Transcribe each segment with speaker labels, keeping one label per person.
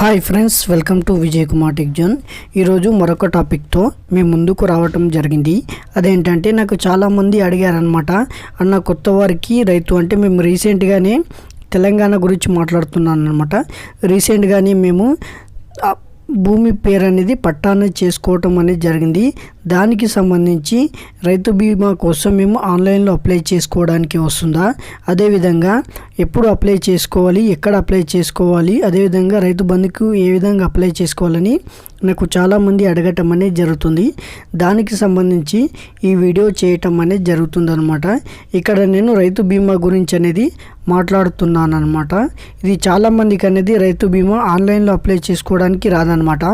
Speaker 1: Hi friends welcome to Vijay Kumar tech zone ఈరోజు మరొక టాపిక్తో మేము ముందుకు రావటం జరిగింది. అదేంటంటే నాకు చాలామంది అడిగారనమాట అన్న కొత్త వారికి రైతు అంటే మేము రీసెంట్గానే తెలంగాణ గురించి మాట్లాడుతున్నాను అనమాట రీసెంట్గానే మేము భూమి పేరు అనేది పట్టాన్ని చేసుకోవటం అనేది జరిగింది. దానికి సంబంధించి రైతు బీమా కోసం మేము ఆన్లైన్లో అప్లై చేసుకోవడానికి వస్తుందా? అదేవిధంగా ఎప్పుడు అప్లై చేసుకోవాలి? ఎక్కడ అప్లై చేసుకోవాలి? అదేవిధంగా రైతు బంధుకు ఏ విధంగా అప్లై చేసుకోవాలని నాకు చాలామంది అడగటం అనేది జరుగుతుంది. దానికి సంబంధించి ఈ వీడియో చేయటం అనేది జరుగుతుంది అనమాట ఇక్కడ నేను రైతు బీమా గురించి అనేది మాట్లాడుతున్నాను అనమాట ఇది చాలామందికి అనేది రైతు బీమా ఆన్లైన్లో అప్లై చేసుకోవడానికి రాదనమాట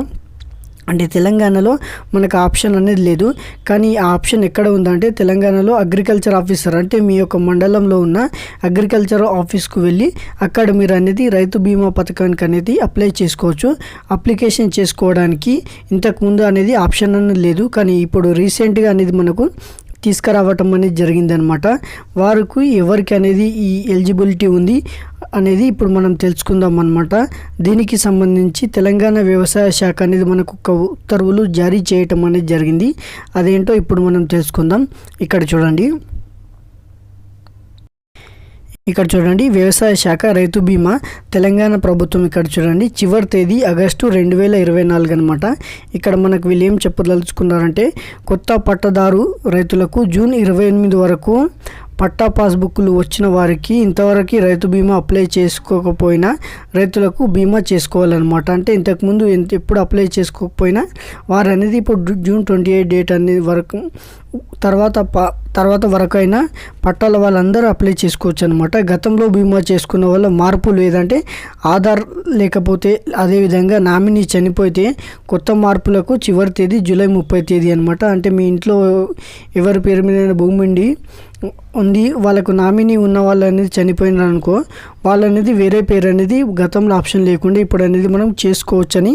Speaker 1: అంటే తెలంగాణలో మనకు ఆప్షన్ అనేది లేదు. కానీ ఆ ఆప్షన్ ఎక్కడ ఉందంటే తెలంగాణలో అగ్రికల్చర్ ఆఫీసర్ అంటే మీ యొక్క మండలంలో ఉన్న అగ్రికల్చర్ ఆఫీస్కు వెళ్ళి అక్కడ మీరు అనేది రైతు బీమా పథకానికి అనేది అప్లై చేసుకోవచ్చు. అప్లికేషన్ చేసుకోవడానికి ఇంతకుముందు అనేది ఆప్షన్ అనేది లేదు. కానీ ఇప్పుడు రీసెంట్గా అనేది మనకు తీసుకురావటం అనేది జరిగిందనమాట. వారికి ఎవరికి అనేది ఈ ఎలిజిబిలిటీ ఉంది? అనేది ఇప్పుడు మనం తెలుసుకుందాం అనమాట దీనికి సంబంధించి తెలంగాణ వ్యవసాయ శాఖ అనేది మనకు ఒక ఉత్తర్వులు జారీ చేయటం అనేది జరిగింది. అదేంటో ఇప్పుడు మనం తెలుసుకుందాం. ఇక్కడ చూడండి. ఇక్కడ చూడండి. వ్యవసాయ శాఖ రైతు బీమా తెలంగాణ ప్రభుత్వం ఇక్కడ చూడండి. చివరి తేదీ ఆగస్టు రెండు వేల ఇరవై నాలుగు అనమాట ఇక్కడ మనకు వీళ్ళు ఏం చెప్పదలుచుకున్నారంటే కొత్త పట్టదారు రైతులకు జూన్ ఇరవై ఎనిమిది వరకు పట్టా పాస్బుక్లు వచ్చిన వారికి ఇంతవరకు రైతు బీమా అప్లై చేసుకోకపోయినా రైతులకు బీమా చేసుకోవాలన్నమాట. అంటే ఇంతకుముందు ఎంత ఎప్పుడు అప్లై చేసుకోకపోయినా వారు అనేది ఇప్పుడు జూన్ ట్వంటీ ఎయిట్ డేట్ అనేది వరకు తర్వాత ప తర్వాత వరకు అయినా పట్టాల వాళ్ళందరూ అప్లై చేసుకోవచ్చు అనమాట గతంలో బీమా చేసుకున్న వల్ల మార్పు లేదంటే ఆధార్ లేకపోతే అదేవిధంగా నామినీ చనిపోతే కొత్త మార్పులకు చివరి తేదీ జూలై ముప్పై తేదీ అనమాట అంటే మీ ఇంట్లో ఎవరి పేరు మీద భూమి ఉండి ఉంది వాళ్ళకు నామినీ ఉన్న వాళ్ళు అనేది చనిపోయినారు అనుకో వాళ్ళు అనేది వేరే పేరు అనేది గతంలో ఆప్షన్ లేకుండా ఇప్పుడు అనేది మనం చేసుకోవచ్చని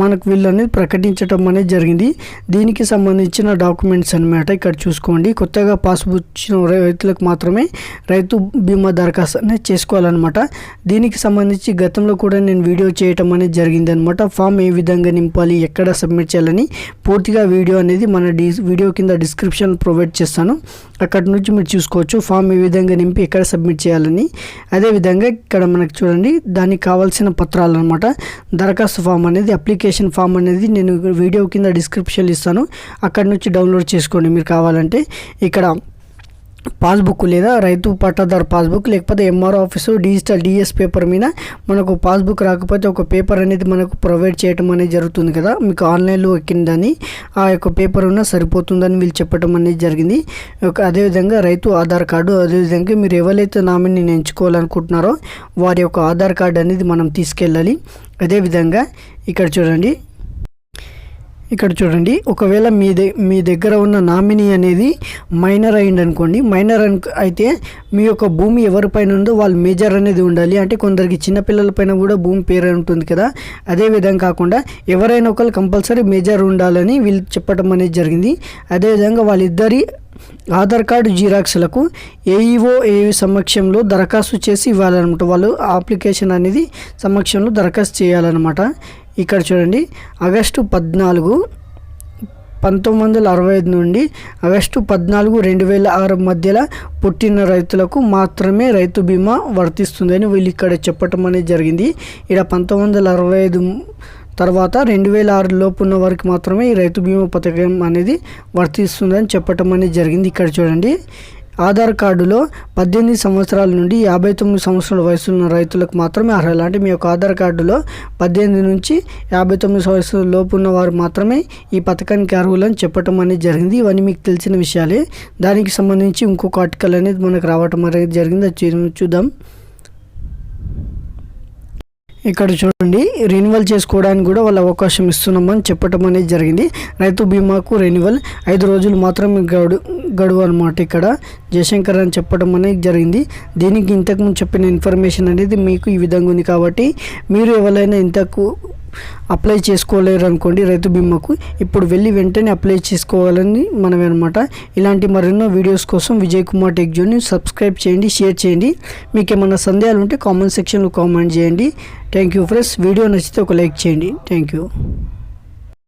Speaker 1: మనకు వీళ్ళు అనేది ప్రకటించడం అనేది జరిగింది. దీనికి సంబంధించిన డాక్యుమెంట్స్ అనమాట ఇక్కడ చూసుకోండి. కొత్తగా పాస్బుక్ ఇచ్చిన రైతులకు మాత్రమే రైతు బీమా దరఖాస్తు అనేది చేసుకోవాలన్నమాట. దీనికి సంబంధించి గతంలో కూడా నేను వీడియో చేయటం అనేది జరిగింది అనమాట ఫామ్ ఏ విధంగా నింపాలి ఎక్కడ సబ్మిట్ చేయాలని పూర్తిగా వీడియో అనేది మన డి వీడియో కింద డిస్క్రిప్షన్ ప్రొవైడ్ చేస్తాను. అక్కడి నుంచి మీరు చూసుకోవచ్చు. ఫామ్ ఏ విధంగా నింపి ఎక్కడ సబ్మిట్ చేయాలని. అదేవిధంగా ఇక్కడ మనకు చూడండి దానికి కావాల్సిన పత్రాలు అనమాట దరఖాస్తు ఫామ్ అనేది అప్లికేషన్ ఫామ్ అనేది నేను వీడియో కింద డిస్క్రిప్షన్ ఇస్తాను. అక్కడ నుంచి డౌన్లోడ్ చేసుకోండి మీరు కావాలంటే. ఇక్కడ పాస్బుక్ లేదా రైతు పట్టాదారు పాస్బుక్ లేకపోతే MRO office digital DS paper మీద మనకు పాస్బుక్ రాకపోతే ఒక పేపర్ అనేది మనకు ప్రొవైడ్ చేయడం అనేది జరుగుతుంది కదా. మీకు ఆన్లైన్లో ఎక్కిందని ఆ యొక్క పేపర్ ఉన్న సరిపోతుందని వీళ్ళు చెప్పడం అనేది జరిగింది. అదేవిధంగా రైతు ఆధార్ కార్డు అదేవిధంగా మీరు ఎవరైతే నామినీని ఎంచుకోవాలనుకుంటున్నారో వారి యొక్క ఆధార్ కార్డు అనేది మనం తీసుకెళ్ళాలి. అదేవిధంగా ఇక్కడ చూడండి ఇక్కడ చూడండి. ఒకవేళ మీ ద మీ దగ్గర ఉన్న నామినీ అనేది మైనర్ అయింది అనుకోండి మైనర్ అను అయితే మీ యొక్క భూమి ఎవరిపైన ఉందో వాళ్ళు మేజర్ అనేది ఉండాలి. అంటే కొందరికి చిన్నపిల్లల పైన కూడా భూమి పేరు ఉంటుంది కదా. అదే విధంగా కాకుండా ఎవరైనా ఒకరు కంపల్సరీ మేజర్ ఉండాలని వీళ్ళు చెప్పడం అనేది జరిగింది. అదేవిధంగా వాళ్ళిద్దరి ఆధార్ కార్డు జిరాక్స్లకు ఏఈఓ ఏ సమక్షంలో దరఖాస్తు చేసి ఇవ్వాలన్నమాట. వాళ్ళు అప్లికేషన్ అనేది సమక్షంలో దరఖాస్తు చేయాలన్నమాట. ఇక్కడ చూడండి ఆగస్టు పద్నాలుగు పంతొమ్మిది వందల అరవై ఐదు నుండి ఆగస్టు పద్నాలుగు రెండు వేల ఆరు మధ్యలో పుట్టిన రైతులకు మాత్రమే రైతు బీమా వర్తిస్తుందని వీళ్ళు ఇక్కడ చెప్పటం అనేది జరిగింది. ఇక్కడ పంతొమ్మిది వందల అరవై ఐదు తర్వాత రెండు వేల ఆరు లోపు ఉన్న వారికి మాత్రమే ఈ రైతు బీమా పథకం అనేది వర్తిస్తుందని చెప్పటం అనేది జరిగింది. ఇక్కడ చూడండి ఆధార్ కార్డులో పద్దెనిమిది సంవత్సరాల నుండి యాభై తొమ్మిది సంవత్సరాల వయసు ఉన్న రైతులకు మాత్రమే అర్హులు అంటే మీ యొక్క ఆధార్ కార్డులో పద్దెనిమిది నుంచి యాభై తొమ్మిది సంవత్సరాల లోపు ఉన్న వారు మాత్రమే ఈ పథకానికి అర్హులని చెప్పటం అనేది జరిగింది. ఇవన్నీ మీకు తెలిసిన విషయాలే. దానికి సంబంధించి ఇంకొక ఆర్టికల్ అనేది మనకు రావటం అనేది జరిగింది. అది చూ- చూద్దాం. ఇక్కడ చూడండి రెన్యువల్ చేసుకోవడానికి కూడా వాళ్ళు అవకాశం ఇస్తున్నామని చెప్పటం అనేది జరిగింది. రైతు బీమాకు రెన్యువల్ ఐదు రోజులు మాత్రమే గడు గడువు అనమాట ఇక్కడ. జయశంకర్ అని చెప్పడం అనేది జరిగింది. దీనికి ఇంతకుముందు చెప్పిన ఇన్ఫర్మేషన్ అనేది మీకు ఈ విధంగా ఉంది కాబట్టి మీరు ఎవరైనా ఇంతకు అప్లై చేసుకోలేరు అనుకోండి రైతు బీమాకు. ఇప్పుడు వెళ్ళి వెంటనే అప్లై చేసుకోవాలని మనమే అనమాట ఇలాంటి మరెన్నో వీడియోస్ కోసం విజయ్ కుమార్ టెక్ జోన్ని సబ్స్క్రైబ్ చేయండి షేర్ చేయండి. మీకు ఏమైనా సందేహాలు ఉంటే కామెంట్ సెక్షన్లో కామెంట్ చేయండి. Thank you friends. వీడియో నచ్చితే ఒక లైక్ చేయండి. Thank you.